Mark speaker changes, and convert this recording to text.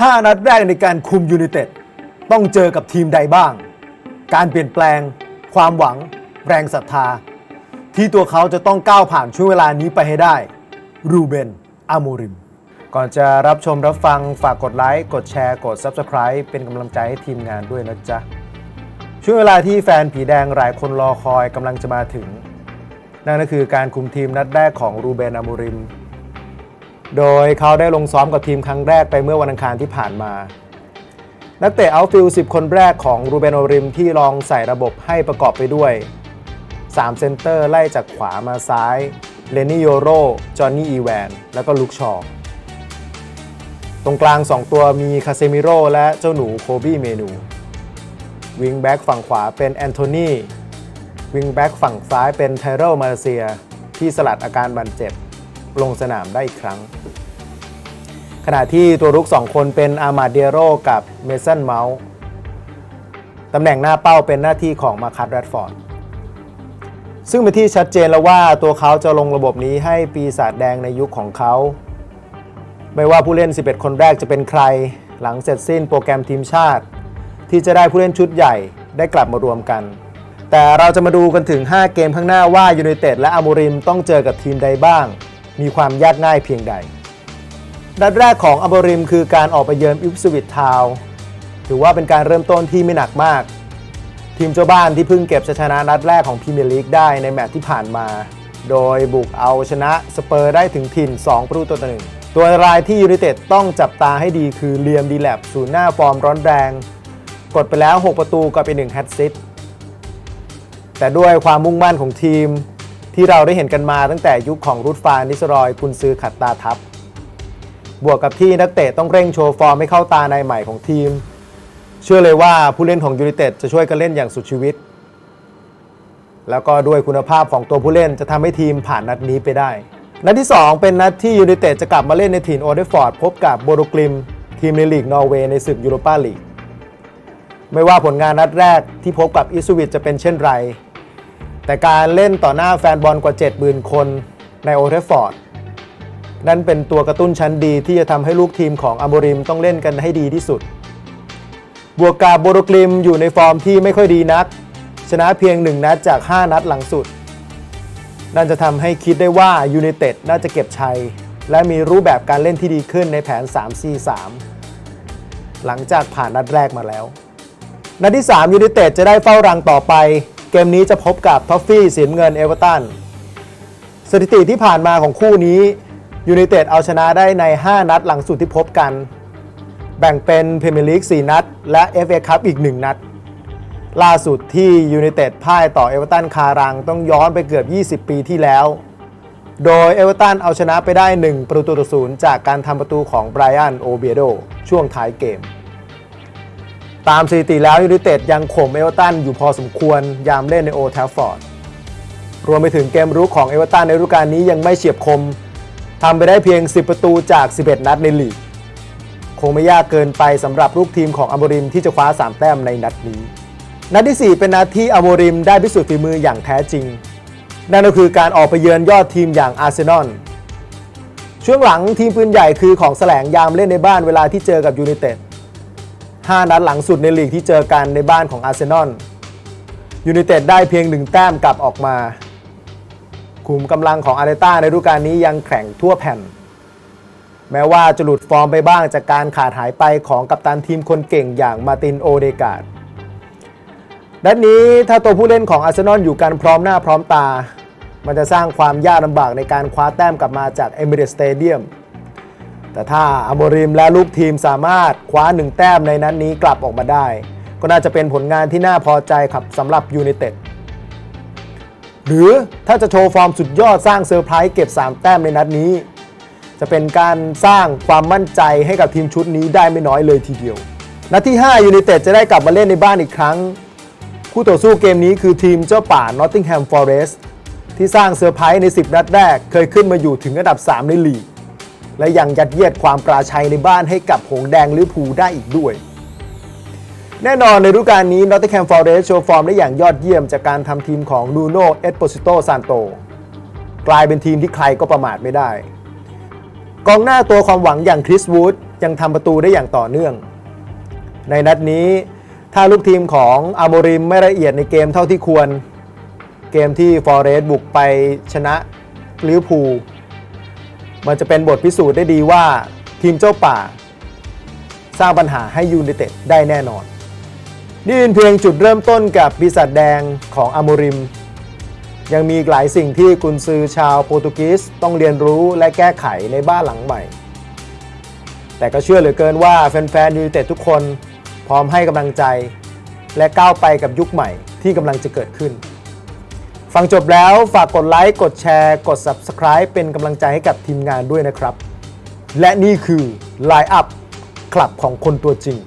Speaker 1: 5 นัดแรกในการคุมยู i นเต็ดต้องเจอกับทีมใดบ้าง การเปลี่ยนแปลง ความหวัง แรงศรัทธา ที่ตัวเขาจะต้องก้าวผ่านช่วงเวลานี้ไปให้ได้ รูเบน อาโมริม ก่อนจะรับชมรับฟังฝากกดไลค์ กดแชร์ กด Subscribe เป็นกำลังใจให้ทีมงานด้วยนะจ๊ะ ช่วงเวลาที่แฟนผีแดงหลายคนรอคอยกำลังจะมาถึง นั่นก็คือการคุมทีมนัดแรกของรูเบน อาโมริม โดยเขาได้ลงซ้อมกับทีมครั้งแรกไปเมื่อวันอังคารที่ผ่านมา นักเตะเอาฟิล10 คนแรกของรูเบนโอริมที่ลองใส่ระบบให้ประกอบไปด้วย 3 เซนเตอร์ไล่จากขวามาซ้าย เลนนี่โยโร จอห์นนี่อีแวน แล้วก็ลุกชอว์ตรงกลาง 2 ตัวมีคาเซมิโรและเจ้าหนูโคบี้เมนู วิงแบ็กฝั่งขวาเป็นแอนโทนีวิงแบ็กฝั่งซ้ายเป็นไทเรลมาเลเซีย ที่สลัดอาการบาดเจ็บ ลงสนามได้อีกครั้ง ขณะที่ตัวรุก 2 คนเป็นอามาเดโรกับเมสันเมาส์ตำแหน่งหน้าเป้าเป็นหน้าที่ของมาคัตแรดฟอร์ดซึ่งเป็นที่ชัดเจนแล้วว่าตัวเขาจะลงระบบนี้ให้ปีศาจแดงในยุคของเขา ไม่ว่าผู้เล่น 11 คนแรกจะเป็นใคร หลังเสร็จสิ้นโปรแกรมทีมชาติ ที่จะได้ผู้เล่นชุดใหญ่ได้กลับมารวมกัน แต่เราจะมาดูกันถึง 5 เกมข้างหน้าว่ายูไนเต็ดและอามูริมต้องเจอกับทีมใดบ้าง มีความยากง่ายเพียงใด นัดแรกของอามูริมคือการออกไปเยือนอิฟสวิตทาวถือว่าเป็นการเริ่มต้นที่ไม่หนักมาก ทีมเจ้าบ้านที่เพิ่งเก็บชัยชนะนัดแรกของพรีเมียร์ลีกได้ในแมตช์ที่ผ่านมา โดยบุกเอาชนะสเปอร์ได้ถึงถิ่น 2 ประตูต่อหนึ่งตัวรายที่ยูไนเต็ดต้องจับตาให้ดีคือเลียมดีแลบศูนย์หน้าฟอร์มร้อนแรง กดไปแล้ว 6 ประตูกับไป1แฮตซิตแต่ด้วยความมุ่งมั่นของทีม ที่เราได้เห็นกันมาตั้งแต่ยุคของรูดฟานนิสรอยกุนซือขัดตาทับบวกกับที่นักเตะต้องเร่งโชว์ฟอร์มให้เข้าตาในใหม่ของทีม เชื่อเลยว่าผู้เล่นของยูไนเต็ดจะช่วยกันเล่นอย่างสุดชีวิต แล้วก็ด้วยคุณภาพของตัวผู้เล่นจะทำให้ทีมผ่านนัดนี้ไปได้ นัดที่ 2 เป็นนัดที่ยูไนเต็ดจะกลับมาเล่นในถิ่นโอเดฟอร์ดพบกับโบโรกลิมทีมในลีกนอร์เวย์ในศึกยูโรปาลีกไม่ว่าผลงานนัดแรกที่พบกับอิสวิตจะเป็นเช่นไร แต่การเล่นต่อหน้าแฟนบอลกว่า 70,000 คนในโอเทฟฟอร์ดนั่นเป็นตัวกระตุ้นชั้นดีที่จะทำให้ลูกทีมของอโมบริมต้องเล่นกันให้ดีที่สุด บวกกับโบโรกลิมอยู่ในฟอร์มที่ไม่ค่อยดีนัก ชนะเพียง 1 นัดจาก 5 นัดหลังสุด นั่นจะทำให้คิดได้ว่ายู i นเต็ดน่าจะเก็บชัย และมีรูปแบบการเล่นที่ดีขึ้นในแผน 3-4-3 หลังจากผ่านนัดแรกมาแล้ว นัดที่3ยู i นเต็ดจะได้เฝ้ารังต่อไป เกมนี้จะพบกับท็อฟฟี่สีน้ำเงินเอเวอร์ตันสถิติที่ผ่านมาของคู่นี้ยู i นเต็ดเอาชนะได้ใน 5 นัดหลังสุดที่พบกัน แบ่งเป็นพรีเมียร์ลีก4นัด และ FA คัพอีก 1 นัด ล่าสุดที่ยู i นเต็ดพ่ายต่อเอเวอร์ตันคารังต้องย้อนไปเกือบ 20 ปีที่แล้ว โดยเอเวอร์ตันเอาชนะไปได้ 1 ประตูต่อศูนย์จากการทำประตูของไบรอันโอเบียโดช่วงท้ายเกม ตามสถิติแล้วยู i นเต็ดยังข่มเอเวอร์ตันอยู่พอสมควรยามเล่นในโอทัฟฟอร์ดรวมไปถึงเกมรุกของเอเวอร์ตันในฤดูกาลนี้ยังไม่เฉียบคมทำไปได้เพียง 10 ประตูจาก 11 นัดในลีก คงไม่ยากเกินไปสำหรับลูกทีมของอโมบริมที่จะคว้า 3 แต้มในนัดนี้ นัดที่ 4 เป็นนัดที่อโมบริมได้พิสูจน์ฝีมืออย่างแท้จริง นั่นก็คือการออกไปเยือนยอดทีมอย่างอาร์เซนอลช่วงหลังทีมปืนใหญ่คือของแสลงยามเล่นในบ้านเวลาที่เจอกับยูไนเต็ด 5 นัดหลังสุดในลีกที่เจอกันในบ้านของอาร์เซนอลยูไนเต็ดได้เพียงหนึ่งแต้มกลับออกมาขุมกำลังของอาร์เตต้าในฤดูกาลนี้ยังแข็งทั่วแผ่น แม้ว่าจะหลุดฟอร์มไปบ้างจากการขาดหายไปของกัปตันทีมคนเก่งอย่างมาตินโอเดกาดนัดนี้ถ้าตัวผู้เล่นของอาร์เซนอลอยู่กันพร้อมหน้าพร้อมตา มันจะสร้างความยากลำบากในการคว้าแต้มกลับมาจากเอมิเรตสเตเดียม แต่ถ้าอโมริมและลูกทีมสามารถคว้าหนึ่งแต้มในนัดนนี้กลับออกมาได้ ก็น่าจะเป็นผลงานที่น่าพอใจครับสำหรับยูไนเต็ดหรือถ้าจะโชว์ฟอร์มสุดยอดสร้างเซอร์ไพรส์เก็บ 3 แต้มในนัดนี้ จะเป็นการสร้างความมั่นใจให้กับทีมชุดนี้ได้ไม่น้อยเลยทีเดียว นัดที่5ยูไนเต็ดจะได้กลับมาเล่นในบ้านอีกครั้ง คู่ต่อสู้เกมนี้คือทีมเจ้าป่า Nottingham Forest ที่สร้างเซอร์ไพรส์ใน 10 นัดแรก เคยขึ้นมาอยู่ถึงอันดับ 3 ในลีก และยังยัดเยียดความปราชัยในบ้านให้กับหงแดงลิเวอร์พูลได้อีกด้วย แน่นอนในฤดูกาลนี้ Nottingham Forest โชว์ฟอร์มได้อย่างยอดเยี่ยมจากการทำทีมของ Nuno Esposito Santo กลายเป็นทีมที่ใครก็ประมาทไม่ได้ กองหน้าตัวความหวังอย่างคริสวูดยังทำประตูได้อย่างต่อเนื่อง ในนัดนี้ถ้าลูกทีมของอาโมริมไม่ละเอียดในเกมเท่าที่ควร เกมที่ฟอร์เรสบุกไปชนะลิเวอร์พูล มันจะเป็นบทพิสูจน์ได้ดีว่าทีมเจ้าป่า สร้างปัญหาให้ยูไนเต็ดได้แน่นอน นี่เป็นเพียงจุดเริ่มต้นกับปีศาจแดงของอาโมริม ยังมีหลายสิ่งที่กุนซือชาวโปรตุเกสต้องเรียนรู้และแก้ไขในบ้านหลังใหม่ แต่ก็เชื่อเหลือเกินว่าแฟนๆยูไนเต็ดทุกคนพร้อมให้กำลังใจ และก้าวไปกับยุคใหม่ที่กำลังจะเกิดขึ้น ฟังจบแล้วฝากกดไลค์ กดแชร์ กด Subscribe เป็นกำลังใจให้กับทีมงานด้วยนะครับ และนี่คือ Line Up คลับของคนตัวจริง